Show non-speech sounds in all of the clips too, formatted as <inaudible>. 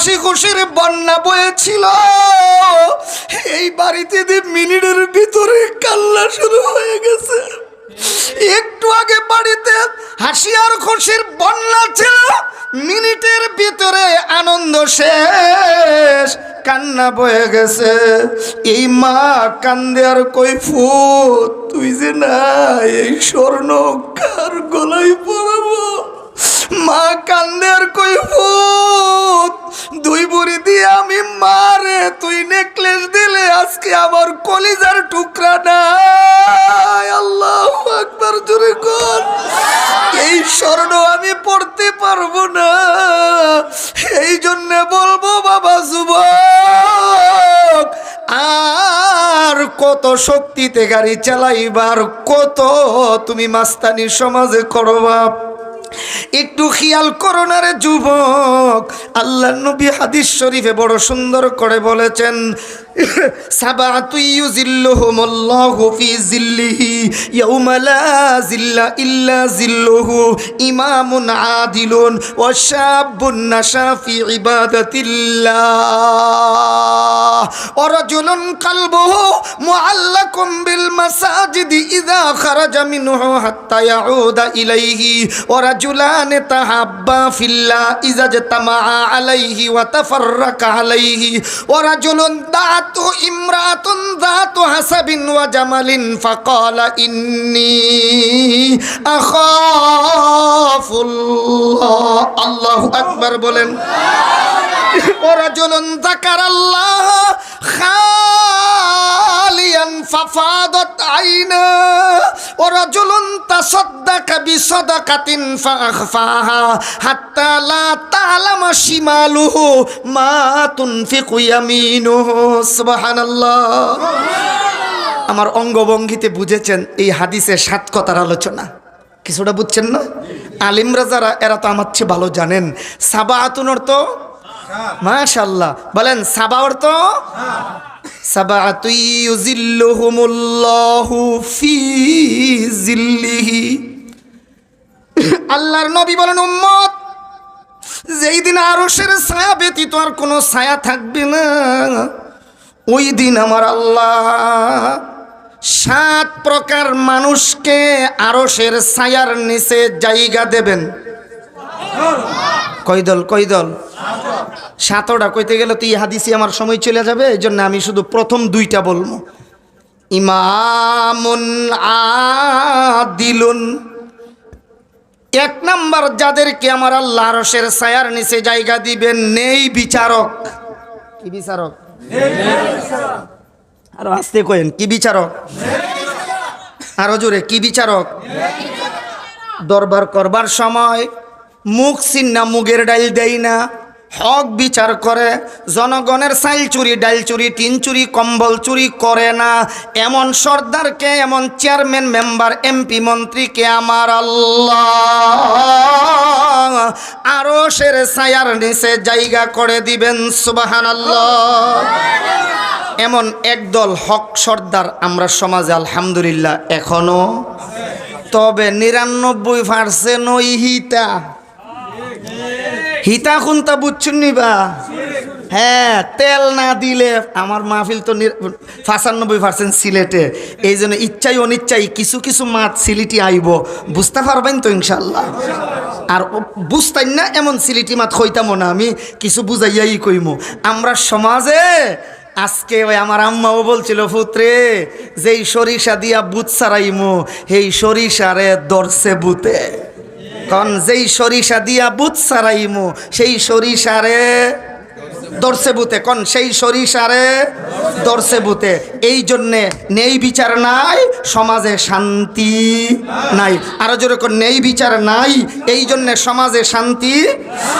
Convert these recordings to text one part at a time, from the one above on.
হাসি খুশির বন্যা বয়েছিল। এই বাড়িতে মিনিটের ভিতরে কান্না শুরু হয়ে গেছে। একটু আগে বাড়িতে হাসি আর খুশির বন্যা ছিল, মিনিটের ভিতরে আনন্দ শেষ, কান্না বয়ে গেছে। এই মা কান্দে আর কই ফুট তুই যে না, এই স্বর্ণ কার গলায় পড়াবো মা কান্দে আর কই ফুট দুই বুড়ি দিয়ে আমি মারে, তুই নেকলেস দিলে আজকে আমার কলিজার টুকরা নাই। আল্লাহ একবার জোরে কর এই স্বর্ণ আমি পড়তে পারব না। এই জন্যে বলব, বাবা যুবক, আর কত শক্তিতে গাড়ি চালাইবার, কত তুমি মাস্তানি সমাজে করো বাপ একটু খেয়াল করো না রে যুবক। আল্লাহ নবী হাদিস শরীফে বড় সুন্দর করে বলেছেন সাবাতু ইউজিল্লুহুমুল্লাহু ফি জিল্লিহি ইয়াউমা লা জিল্লা ইল্লা জিল্লুহু ইমামুন আদিলুন, ওয়া শাবুন নাশা ফি ইবাদাতিল্লাহ। ওয়া রাজুলুন কালবুহু মুআল্লাকুম বিল মাসাজিদি ইযা খারাজা মিনহু হাত্তা ইয়াউদা ইলাইহি, ওয়া জাআতু ইমরাতুন যাতু হাসাবিন ওয়া জামালিন ফাকালা ইন্নী আখাফুল্লাহ আল্লাহু আকবার বলেন ওরা জুলুন তাকার আল্লাহ খা ফাফাদত আইনা, ও রজুলুন তাসাদ্দাকা বিসাদাকাতিন ফাখফাহা, হাত্তা লা তালামা শিমালুহু মা তুনফিকু ইয়ামিনুহু, সুবহানাল্লাহ। আমার অঙ্গভঙ্গিতে বুঝেছেন এই হাদিসের সাত কথার আলোচনা। কিছুটা বুঝছেন না? আলিমরা যারা এরা তো আমার চেয়ে ভালো জানেন। সাবা আতুন অর্থ? মাশাল্লাহ বলেন, সাবা অর্থ? সাবাতুই ইউজিল্লুহুমুল্লাহু ফি জিল্লিহি আল্লাহর নবী বলেন উম্মত যেই দিন আরশের ছায়া ব্যতীত আর কোনো ছায়া থাকবে না ওই দিন আমার আল্লাহ সাত প্রকার মানুষকে আরশের ছায়ার নিচে জায়গা দেবেন। কই দল দল? সাতটা কইতে গেলে তো এই আমার সময় চলে যাবে এই জন্য আমি শুধু প্রথম দুইটা বলব। ইমামুন আদিলুন। এক নাম্বার, যাদেরকে আমার আল্লাহ রসের নিচে জায়গা দিবেন, নেই বিচারক। কি বিচারক? আরও আসতে কয়েন কি বিচারক? আরও জোরে, কি বিচারক? দরবার করবার সময় মুখ চিন্না মুগের ডাইল দেয় না। হক বিচার করে, জনগণের চাইল চুরি, ডাইল চুরি, টিন চুরি, কম্বল চুরি করে না। এমন সর্দারকে, এমন চেয়ারম্যান, মেম্বার, এমপি, মন্ত্রীকে আমার আল্লাহ আরও সের ছায়ার নিচে জায়গা করে দিবেন সুবাহান এমন একদল হক সর্দার আমরা সমাজে, আলহামদুলিল্লাহ, এখনও। তবে নিরানব্বই পার্সেন্ট ওই হিতা। হিতা খুনতা বুঝছুন নিবা হ্যাঁ তেল না দিলে আমার মাহফিল তো পঁচানব্বই পার্সেন্ট সিলেটে। এই জন্য ইচ্ছাই অনিচ্ছাই কিছু কিছু মাত সিলিটি আইব। বুঝতে পারবেন তো ইনশাল্লাহ আর বুঝতাই না এমন সিলিটি মাত হইতামো না আমি, কিছু বুঝাইয়াই কইমু। আমরা সমাজে আজকে ওই আমার আম্মাও বলছিল পুত্রে যেই সরিষা দিয়া বুত সারাইমু সেই সরিষারে দর্শে বুতে কন যেই সরিষা দিয়া বুত সারাইমু, সেই সরিষারে দর্শে বুতে কন সেই সরিষারে দর্শে বুতে এই জন্যে নেই বিচার নাই, সমাজে শান্তি নাই। আরও জোরে কন নেই বিচার নাই, এই জন্যে সমাজে শান্তি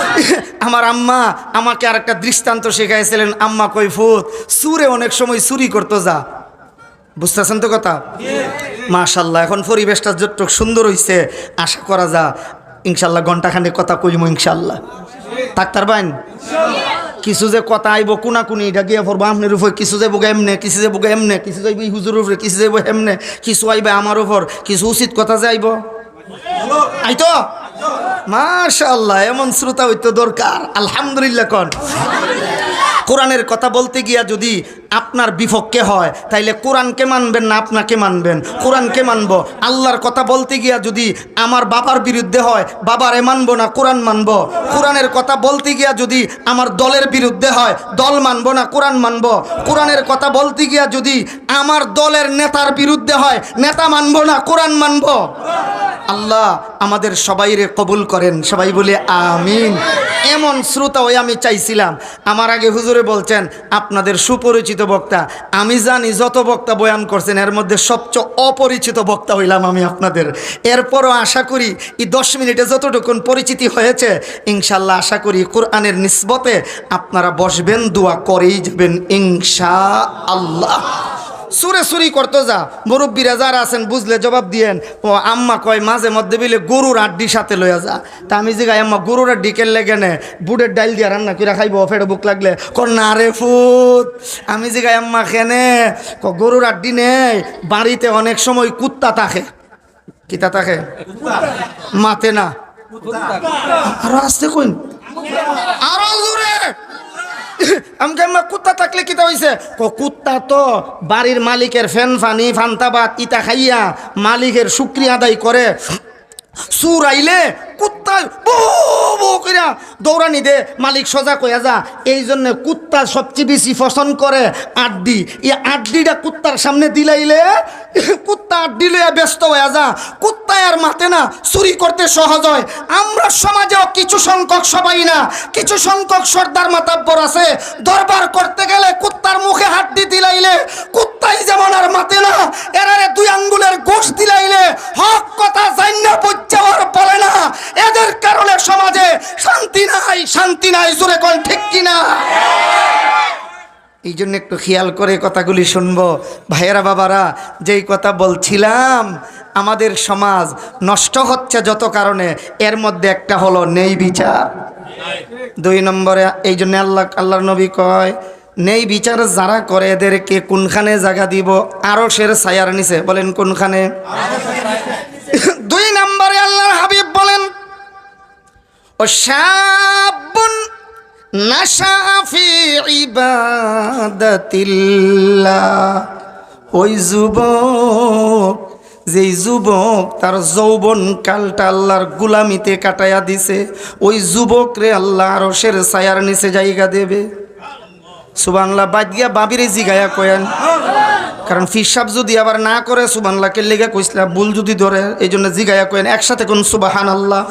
<laughs> আমার আম্মা আমাকে আর একটা দৃষ্টান্ত শেখাইছিলেন, আম্মা কৈফুত সুরে অনেক সময় চুরি করতো যা। বুঝতেছেন তো কথা? মাশাল্লাহ এখন পরিবেশটা যতটুকু সুন্দর হইছে, আশা করা যা। ইনশাল্লাহ ঘন্টাখানে কথা কইমো ইনশাল্লাহ। ডাক্তার বাইন। কিছু যে কথা আইব কোনা কোনি এটা গিয়ে পড়ব আপনার উপর। কিছু যাইব এমনে, কিছু যে যাইব এমনে। কিছু যাইব হুজুর উপরে, কিছু যাইব এমনে। কিছু আইবে আমার উপর, কিছু উচিত কথা যাইব আইতো? মাশাল্লাহ, এমন শ্রোতা হইতো দরকার। আলহামদুলিল্লাহ কন। কোরআনের কথা বলতে গিয়া যদি আপনার বিপক্ষে হয়, তাইলে কোরআনকে মানবেন না আপনাকে মানবেন। কোরআনকে মানবো। আল্লাহর কথা বলতে গিয়া যদি আমার বাবার বিরুদ্ধে হয়, বাবারে মানবো না, কোরআন মানবো। কোরআনের কথা বলতে গিয়া যদি আমার দলের বিরুদ্ধে হয়, দল মানবো না, কোরআন মানবো। কোরআনের কথা বলতে গিয়া যদি আমার দলের নেতার বিরুদ্ধে হয়, নেতা মানবো না, কোরআন মানবো। আল্লাহ আমাদের সবাইরে কবুল করেন। সবাই বলে, আমিন। এমন শ্রোতা ওই আমি চাইছিলাম। আমার আগে হুজুরে বলছেন, আপনাদের সুপরিচিত বক্তা, আমি জানি যত বক্তা বয়ান করছেন, এর মধ্যে সবচেয়ে অপরিচিত বক্তা হইলাম আমি আপনাদের। এরপরও আশা করি এই দশ মিনিটে যতটুকুন পরিচিতি হয়েছে, ইনশাল্লাহ আশা করি কোরআনের নিসবতে আপনারা বসবেন, দোয়া করেই যাবেন ইনশা আল্লাহ সুরে সুরি করতো যা। মুরব্বীরা যারা আছেন বুঝলে জবাব দিয়েন। ও আম্মা কয় মাঝে মধ্যে বিলে গরুর আড্ডি সাথে লইয়া যা। তা আমি যে গাই আম্মা গরুর আড্ডি কেলে গেনে বুটের ডাইল দিয়া রান্না করে খাইব ফেটে বুক লাগলে। ক না রে ফুত। আমি যে গাই আম্মা খেনে। ক গরুর আড্ডি নেই। বাড়িতে অনেক সময় কুত্তা থাকে। কিতা থাকে? মাতে না। আরও আসতে কইন? আরও <coughs> আমি আমার কুত্তা থাকলে কিতা হয়েছে ক, কুত্তা তো বাড়ির মালিকের ফ্যান ফানি ফান্তাবাদ ইতা খাইয়া মালিকের শুক্রিয়া আদায় করে। <coughs> সুর আইলে কুত্তা বো বো কইরা দৌড়ানি দে, মালিক সজা কইয়া যা। এই জন্য কুত্তা সবচেয়ে বেশি পছন্দ করে আড্ডি। এই আড্ডিটা কুত্তার সামনে দিলাইলে <laughs> কুত্তা আড্ডি লইয়া ব্যস্ত হয়ে যা। কুত্তা আর মাতে না, চুরি করতে সহজ হয়। আমরা সমাজেও কিছু সংখ্যক সবাই না, কিছু সংখ্যক সর্দার মাতাব্বর আছে। দরবার করতে গেলে কুত্তার মুখে হাড্ডি দিলাইলে কুত্তাই যেমন জন্য একটু খেয়াল করে কথাগুলি শুনব। ভাইয়েরা, বাবারা, যেই কথা বলছিলাম, আমাদের সমাজ নষ্ট হচ্ছে যত কারণে, এর মধ্যে একটা হলো নেই বিচার। দুই নম্বরে, এই জন্য আল্লাহ, আল্লাহর নবী কয়, নেই বিচার যারা করে এদেরকে কোনখানে জায়গা দিব? আরও সের ছায়ার নিচে, বলেন কোনখানে? দুই নম্বরে আল্লাহর হাবিব বলেন, ও শাবুন নাশা ফি ইবাদাতিল্লাহ। ওই যুবক, যেই যুবক তার যৌবন কালটা আল্লাহর গুলামিতে কাটায়া দিছে, ওই যুবক রে আল্লাহ আরশের ছায়ার নিচে জায়গা দেবে। সুবানলা বাদ গিয়া বাবিরে জিগায়া কয়েন। কারণ ফিসাব যদি আবার না করে সুবানলাকে লেগে কইসলা, ভুল যদি ধরে এই জন্য জিগায়া কয়েন, একসাথে কোন সুবাহান আল্লাহ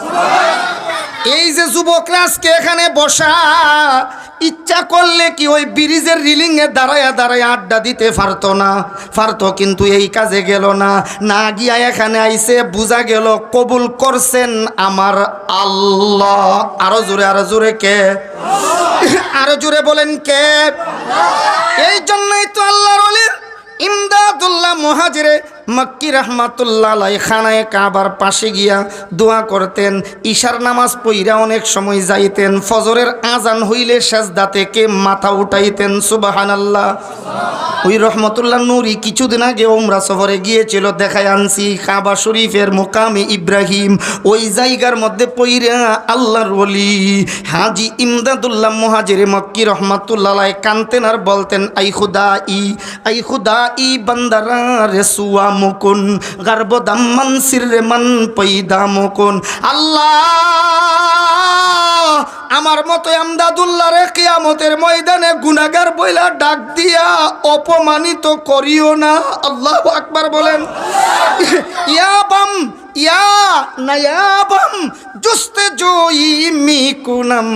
এই যে যুবকরা আজকে এখানে বসা, ইচ্ছা করলে কি ওই ব্রিজের রিলিং এ দাঁড়ায় দাঁড়ায় আড্ডা দিতে পারতো না? পারতো কিন্তু এই কাজে গেল না। না গিয়া এখানে আইসে বুঝা গেল, কবুল করছেন আমার আল্লাহ। আরও জোরে আরও জোরে কে? আরও জোরে বলেন কে? এই জন্যই তো আল্লাহর ইমদাদুল্লাহ মহাজিরে মক্কি রহমাতুল্লাহ খানায় কাবার পাশে গিয়া দোয়া করতেন, ঈশার নামাজ পইরা অনেক সময় যাইতেন, ফজরের আজান হইলে সেজদা থেকে মাথা উঠাইতেন সুবাহান আল্লাহ ওই রহমতুল্লাহ নুরি কিছুদিন আগে ওমরা সফরে গিয়েছিল, দেখায় আনছি কাবা শরীফের মোকামে ইব্রাহিম। ওই জায়গার মধ্যে পইরা আল্লাহর ওলি হাজি ইমদাদুল্লাহ মহাজিরে মক্কি রহমাতুল্লাহ কানতেন আর বলতেন, আই খুদা ই আই খুদা ই বান্দারা রেসুয়া মুকুন গর্ব দাম্মান সিররে মান পৈদা মুকুন আল্লাহ, আমার মতো আমদাদুল্লাহ রে কিয়ামতের ময়দানে গুনাগার বইলা ডাক দিয়া অপমানিত করিও না। আল্লাহ আকবার বলেন। ইয়া বাম, ইয়া নায়াবাম জুস্তে জয়ী মিকুনাম।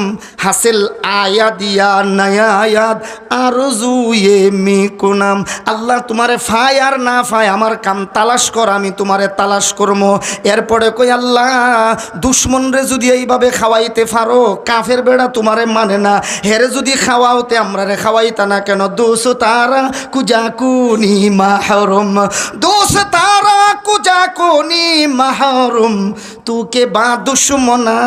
হাসিল আয়া দিয়া নায়ায়াদ আর জুয়ে মিকুনাম। আল্লাহ তোমারে ফায় আর না ফায়, আমার কাম তালাশ কর, আমি তোমারে তালাশ করব এরপরে কই আল্লাহ দুশ্মন রে যদি এইভাবে খাওয়াইতে পারো, কাফের বেড়া তোমারে মানে না। হেরে যদি খাওয়াওতে আমরা রে খাওয়াইতা না কেন? দোষ তারা কুজা কুনি মাহরম। দোষ তারা কোনি মাহরুম, তুকে বা দুশ্মনা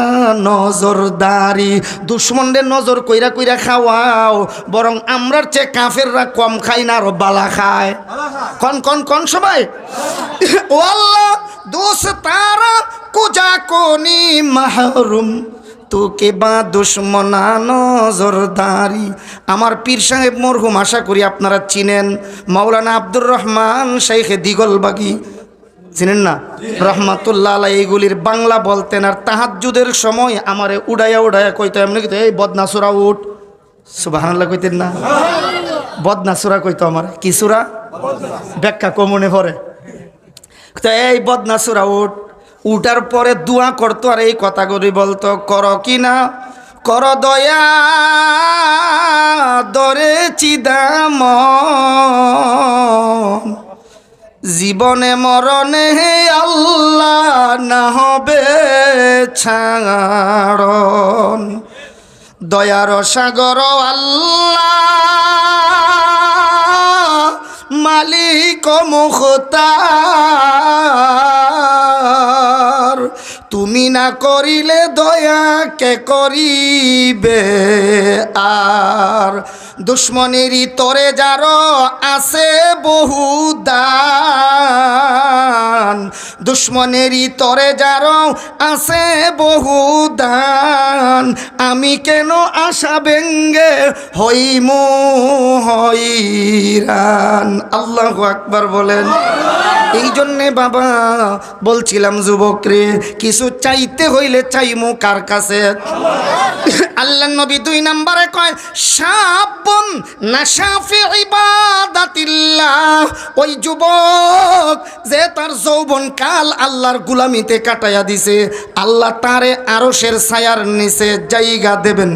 নজরদারি। দুশ্মনদের নজর কইরা কইরা খাওয়াও, বরং আমরার চেয়ে কাফেররা কম খাই না আরও বালা খায়। কন কন কন সবাই? ও আল্লাহ, দোষ তারা কুজা কোনি মাহরুম, তোকে বা দুশ্মনা নজরদারি। আমার পীর সাহেব মরহুম, আশা করি আপনারা চিনেন। মাওলানা আব্দুর রহমান শেখে দিগলবাগি। চিনেন না? রহমাতুল্লাহ আলাই এইগুলির বাংলা বলতেন, আর তাহাজ্জুদের সময় আমারে উড়াইয়া উড়াইয়া কইতো, এমনি কইতো, এই বদনাসুরা উঠ। সুবাহান্লাহ কইতেন না? বদনাসুরা কইতো আমার? কিসুরা ব্যাখ্যা কমনে পরে তো এই বদনাসুরা উঠ। উঠার পরে দোয়া করতো, আর এই কথাগুলি বলতো, কর কি না? কর দয়া দরে চিদাম জীবনে মরণে আল্লাহ না হবে ছাড়ন। দয়ার সাগর আল্লাহ, মালিক মুখতার। তুমি না করিলে দয়া কে করিবে? আর দুশ্মনেরই তরে যার আছে বহু দান। দুশ্মনেরই তরে যার আছে বহু দান। আমি কেন আশা ব্যঙ্গে হইমু হইরান? আল্লাহ আকবার বলেন। এই জন্যে বাবা, বলছিলাম যুবক রে কিছু চাইতে হইলে চাইমু কার কাছে? আল্লাহ নবী দুই নম্বরে কয় সাবন নাশাফি ইবাদাতিল্লাহ। ওই যুবক যে তার যৌবন কাল আল্লাহর গুলামিতে কাটাইয়া দিছে আল্লাহ তারে আরশের ছায়ার নিচে জায়গা দেবেন।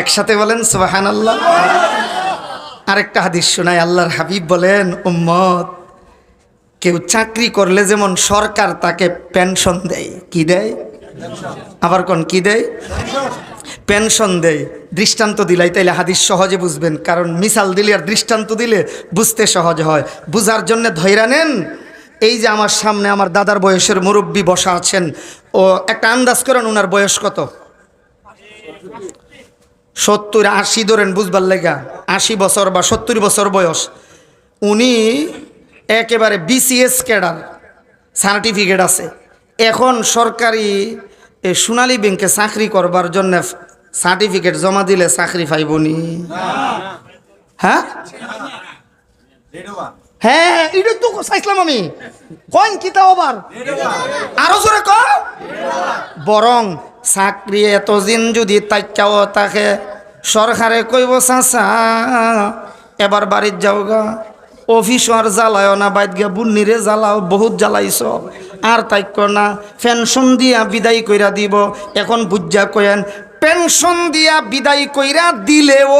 একসাথে বলেন সুবাহান আল্লাহ আরেকটা হাদিস শোনায় আল্লাহর হাবিব বলেন উম্মত কেউ চাকরি করলে যেমন সরকার তাকে পেনশন দেয়। কি দেয়? আবার কোন কি দেয়? পেনশন দেয়। দৃষ্টান্ত দিলাই, তাইলে হাদিস সহজে বুঝবেন। কারণ মিসাল দিলে আর দৃষ্টান্ত দিলে বুঝতে সহজ হয়। বুঝার জন্য ধৈরা নেন। এই যে আমার সামনে আমার দাদার বয়সের মুরব্বী বসা আছেন, ও একটা আন্দাজ করেন ওনার বয়স কত? সত্তর আশি ধরেন বুঝবার লেগা। আশি বছর বা সত্তর বছর বয়স। উনি একেবারে বিসিএস ক্যাডার সার্টিফিকেট আছে। এখন সরকারি সোনালী ব্যাংকে চাকরি করবার জন্য সার্টিফিকেট জমা দিলে চাকরি পাইবনি। হ্যাঁ? হ্যাঁ এটা তো আমি। কইন কিতা আবার? আরও জোরে ক? বরং চাকরি এতদিন যদি তাইকাও তাকে সরকারে কইব, চাচা, এবার বাড়ির যাও গা। অফিস আর জ্বালায় না বাইত গিয়া বুন্নিরে জ্বালাও, বহুত জ্বালাইছ। আর তাইক না। পেনশন দিয়া বিদায় কইরা দিব। এখন বুঝা কয়েন, পেনশন দিয়া বিদায় কইরা দিলেও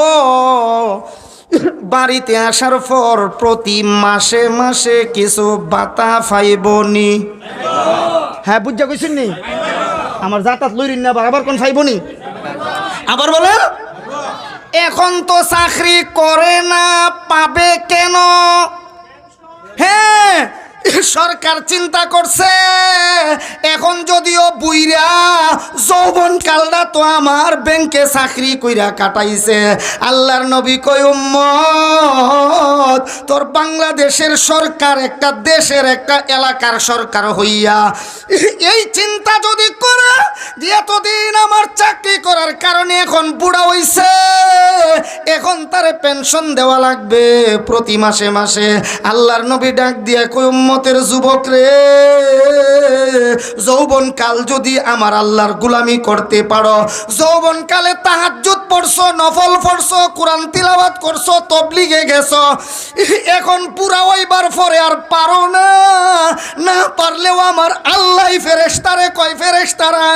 বাড়িতে আসার পর প্রতি মাসে মাসে কিছু বাতা ফাইবনি। হ্যাঁ বুঝা কইছেন নি? আমার যাতায়াত লইরিন না আবার কোন ফাইবনি? আবার বলে। এখন তো চাকরি করে না, পাবে কেন? হ্যাঁ। সরকার চিন্তা করছে, এখন যদিও বুইরা যৌবন কালটা তো আমার ব্যাংকে চাকরি কইরা কাটাইছে। আল্লাহর নবী কই উম্মত, তোর বাংলাদেশের সরকার একটা দেশের একটা এলাকার সরকার হইয়া, এই চিন্তা যদি করে, যে এতদিন আমার চাকরি করার কারণে এখন বুড়া হইছে এখন তার পেনশন দেওয়া লাগবে প্রতি মাসে মাসে। আল্লাহর নবী ডাক দিয়া কৈম্মতের যুবক রে যৌবন কাল যদি আমার আল্লাহর গুলামি করতে পারো যৌবন কালে তাহাজ্জুদ পড়ছো, নফল পড়ছো, কোরআন তিলাবাত করছ, তবলিগে গেছো। এখন পুরা ওইবার পরে আর পারো না। না পারলেও আমার আল্লাহ ফেরেশতারে কয় ফেরেশতারা?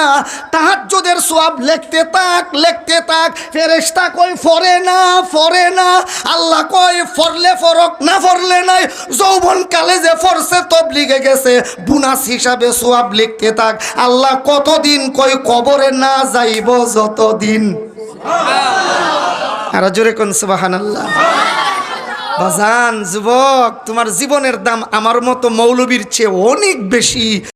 তাহাজ্জুদের সওয়াব লিখতে তাক লিখতে তাক ফেরেশতা কয়, ফরে না ফরে না। আল্লাহ কয়, ফরলে ফরক, না ফরলে নাই। যৌবন কালে যে ফরছে, তবলিগে গেছে। বুনাস হিসাবে সোয়াব লিখতে থাক। আল্লাহ কতদিন কই কবরে না যাইব যতদিন। আর জোরে কোন সুবাহান আল্লাহ বাজান, যুবক, তোমার জীবনের দাম আমার মতো মৌলবীর চেয়ে অনেক বেশি।